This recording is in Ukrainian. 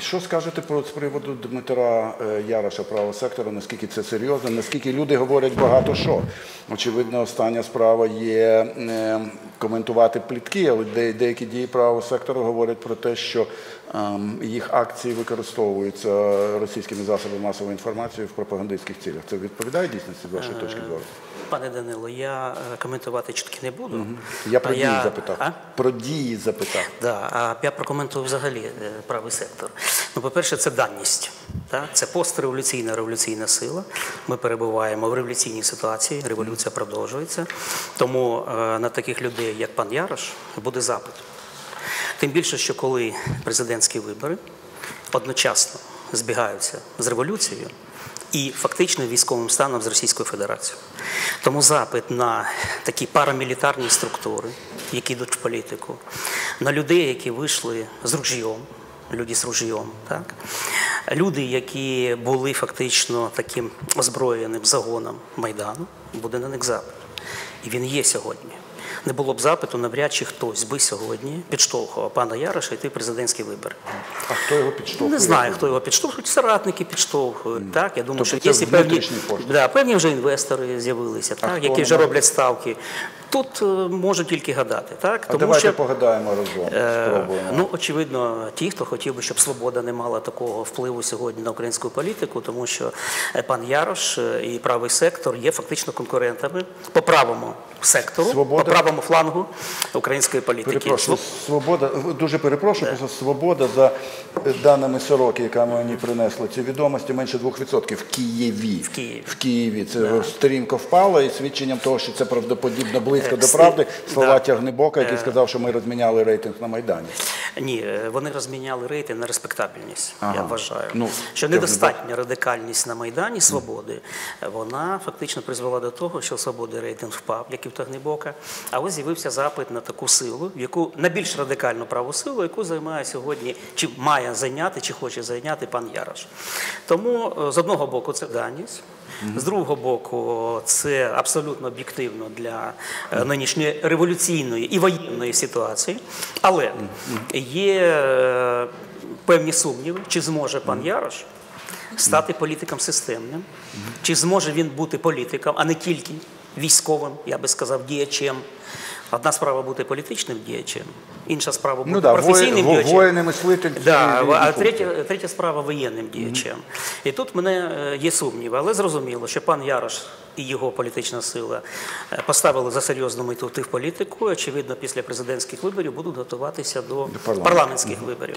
Що скажете про з приводу Дмитра е, Яроша, правого сектора? Наскільки це серйозно? Наскільки люди говорять багато що? Очевидно, остання справа є е, коментувати плітки, але де- деякі дії правого сектору говорять про те, що ем, їх акції використовуються російськими засобами масової інформації в пропагандистських цілях. Це відповідає дійсності з вашої точки зору? Пане Данило, я е, коментувати чутки не буду. Я про А дії запитав. А? Про дії запитав. Да, а я прокоментую взагалі е, правий сектор. Ну, по-перше, це даність. Так? Це постреволюційна революційна сила. Ми перебуваємо в революційній ситуації, революція продовжується. Тому е, на таких людей, як пан Ярош, буде запит. Тим більше, що коли президентські вибори одночасно збігаються з революцією і фактично військовим станом з Російською Федерацією. Тому запит на такі парамілітарні структури, які йдуть в політику, на людей, які вийшли з ружьом, люди з ружьом, так? люди, які були фактично таким озброєним загоном Майдану, буде на них запит. І він є сьогодні. Не було б запиту, навряд чи хтось би сьогодні підштовхував пана Яроша йти в президентські вибори. А хто його підштовхує? Не знаю, хто його підштовхує, соратники підштовхують. Так, я думаю, Тобто що це є певні, да, певні вже інвестори з'явилися, так, які вже вони? роблять ставки. Тут е, можу тільки гадати. Так, А тому давайте що погадаємо разом. Е, Спробуємо. Ну, очевидно, ті, хто хотів би, щоб свобода не мала такого впливу сьогодні на українську політику, тому що е, пан Ярош і правий сектор є фактично конкурентами по правому сектору, Свобода- по правому флангу української політики. Перепрошую, свобода, дуже перепрошую, просто свобода за е, даними Сороки, яка мені принесла ці відомості, менше 2% в Києві. В Києві. В Києві. Це сторінка впала і свідченням того, що це правдоподібно близько Е, до правди, слова да. Тягнебока, який сказав, що ми розміняли рейтинг на Майдані. Ні, е, вони розміняли рейтинг на респектабельність. Я Ага. вважаю, Ну, що недостатня радикальність на майдані свободи. е, Вона фактично призвела до того, що свободи рейтинг впав, як і в Тагнебока. А ось з'явився запит на таку силу, яку на більш радикальну праву силу, яку займає сьогодні, чи має зайняти, чи хоче зайняти пан Ярош. Тому е, з одного боку це даність. З другого боку, це абсолютно об'єктивно для е, нинішньої революційної і воєнної ситуації. Але є е, певні сумніви, чи зможе пан Ярош стати політиком системним, чи зможе він бути політиком, а не тільки військовим, я би сказав, діячем. Одна справа бути політичним діячем, інша справа бути Ну да, професійним воїн, діячем. воїни мислитель. Да, а третя, третя справа воєнним діячем. І тут мене е, є сумніви, але зрозуміло, що пан Ярош і його політична сила е, поставили за серйозну мету йти в політику. Очевидно, після президентських виборів будуть готуватися до парламенту. парламентських виборів.